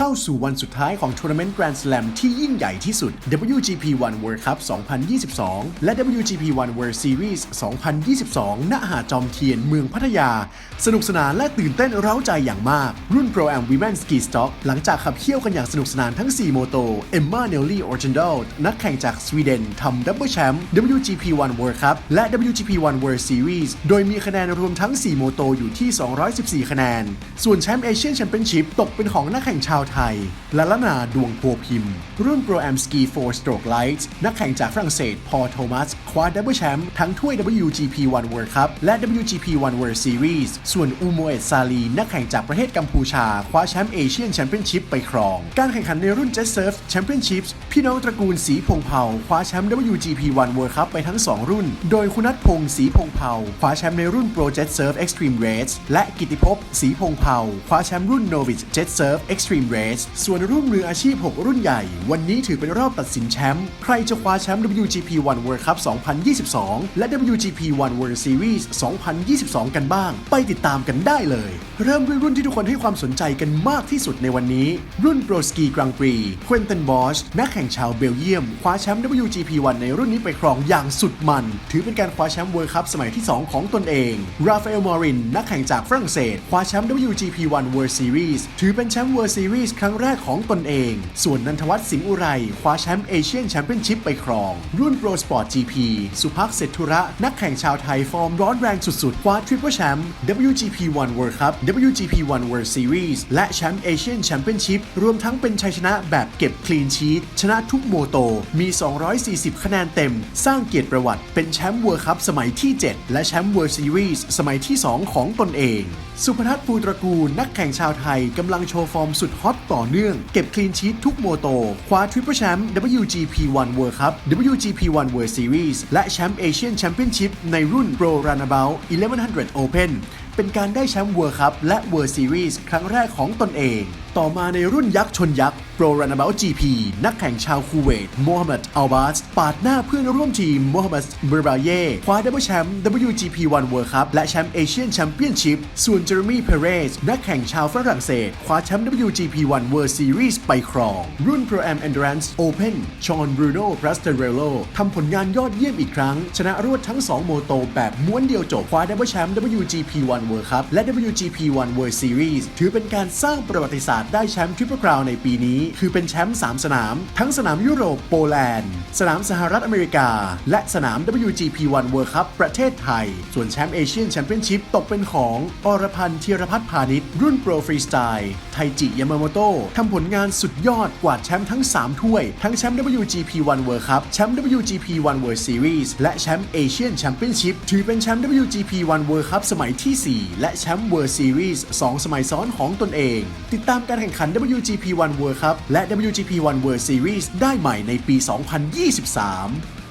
เข้าสู่วันสุดท้ายของทัวร์นาเมนต์ Grand Slam ที่ยิ่งใหญ่ที่สุด WGP 1 World Cup 2022 และ WGP 1 World Series 2022 ณ หาดจอมเทียนเมืองพัทยา สนุกสนานและตื่นเต้นเร้าใจอย่างมาก รุ่น Pro Am Women Ski Stock หลังจากขับเคี่ยวกันอย่างสนุกสนานทั้ง 4 โมโต เอมมาเนลลี่ออร์จันดลนักแข่งจากสวีเดนทำดับเบิลแชมป์ WGP 1 World Cup และ WGP 1 World Series โดยมีคะแนนรวมทั้ง 4 โมโตอยู่ที่ 214 คะแนน ส่วนแชมป์เอเชียนแชมเปี้ยนชิพตกเป็นของนักแข่งชาวไทยลาลานาดวงโพพิมพ์ รุ่น Pro Am Ski 4 Stroke Light นักแข่งจากฝรั่งเศส พอโทมัส คว้าดับเบิลแชมป์ทั้งถ้วย WGP 1 World Cup และ WGP 1 World Series ส่วนอูโมเอตซาลี นักแข่งจากประเทศกัมพูชา คว้าแชมป์เอเชียนแชมเปี้ยนชิพไปครอง การแข่งขันในรุ่น Jet Surf Championships พี่น้องตระกูลสีพงเผาคว้าแชมป์ WGP 1 World Cup ไปทั้ง 2 รุ่น โดยคุณนัทพงศ์สีพงเผาคว้าแชมป์ในรุ่น Pro Jet Surf Extreme Race และกิติภพสีพงเผาคว้าแชมป์รุ่น Novice Jet Surf Extreme Race ส่วนรุ่นมืออาชีพ 6 รุ่นใหญ่ วันนี้ถือเป็นรอบตัดสินแชมป์ ใครจะคว้าแชมป์ WGP 1 World Cup 2022 และ WGP 1 World Series 2022 กันบ้าง ไปติดตามกันได้เลย เริ่มด้วยรุ่นที่ทุกคนให้ความสนใจกันมากที่สุดในวันนี้ รุ่น Pro Ski Grand Prix ควินตันบอชนักแข่งชาวเบลเยียม คว้าแชมป์ WGP 1ในรุ่นนี้ไปครองอย่างสุดมัน ถือเป็นการคว้าแชมป์ World Cup สมัยที่ 2 ของตนเองราฟาเอลมอรินนักแข่งจากฝรั่งเศสคว้าแชมป์ WGP 1 World Series ถือเป็นแชมป์ World Series ครั้งแรกของตนเอง ส่วนนันทวัฒน์สิงห์อุไรคว้าแชมป์เอเชียนแชมเปี้ยนชิพไปครอง รุ่น Pro Sport GP สุภักเศรษฐุระ นักแข่งชาวไทยฟอร์มร้อนแรงสุดๆ คว้าทริปเปิลแชมป์ WGP 1 World Cup WGP 1 World Series และแชมป์เอเชียนแชมเปี้ยนชิพรวมทั้งเป็นชัยชนะแบบเก็บคลีนชีตชนะทุกโมโต มี 240 คะแนนเต็ม สร้างเกียรติประวัติ เป็นแชมป์ World Cup สมัยที่ 7 และแชมป์ World Series สมัยที่ 2 ของตนเอง สุพนัทภูตระกูลนักแข่งชาวไทยกำลังโชว์ฟอร์มสุดฮอตต่อเนื่อง เก็บคลีนชีททุกโมโต คว้าทริปเปิลแชมป์ WGP 1 World Cup WGP 1 World Series และแชมป์เอเชียนแชมเปี้ยนชิพในรุ่น Pro Runabout 1100 Open เป็นการได้แชมป์ World Cup และ World Series ครั้งแรกของตนเอง ต่อมาในรุ่นยักษ์ชนยักษ์ Pro Runabout GP นักแข่งชาวคูเวตโมฮัมหมัดอัลบาสปาดหน้าเพื่อนร่วมทีมโมฮัมหมัดเบอร์บาเย่คว้าดับเบิลแชมป์ WGP 1 World Cup และแชมป์เอเชียนแชมเปี้ยนชิพส่วนเจอร์มี่เพเรสนักแข่งชาวฝรั่งเศส คว้าแชมป์ WGP 1 World Series ไปครอง รุ่น Pro Am Endurance Open ชอนบรูโน่พรัสเตเรโลทำผลงานยอดเยี่ยมอีกครั้ง ชนะรวดทั้ง 2 โมโตแบบม้วนเดียวจบคว้าดับเบิลแชมป์ WGP 1 World Cup และ WGP 1 World Series ถือเป็นการสร้างประวัติศาสตร์ได้แชมป์ทริปเปิลคราวในปีนี้คือเป็นแชมป์3สนาม ทั้งสนามยุโรปโปแลนด์ สนามสหรัฐอเมริกา และสนาม WGP 1 World Cup ประเทศไทย ส่วนแชมป์เอเชียนแชมเปี้ยนชิพตกเป็นของ อรพันธ์ธีรพัฒน์พาณิชย์รุ่นโปรฟรีสไตล์ไทจิยามาโมโตะทำผลงานสุดยอดกวาดแชมป์ทั้ง 3 ถ้วย ทั้งแชมป์ WGP 1 World Cup แชมป์ WGP 1 World Series และแชมป์เอเชียนแชมเปี้ยนชิพถือเป็นแชมป์ WGP 1 World Cup สมัยที่ 4 และแชมป์ World Series 2 สมัยซ้อนของตนเอง ติดตามการแข่งขัน WGP 1 World Cup และ WGP One World Series ได้ใหม่ในปี 2023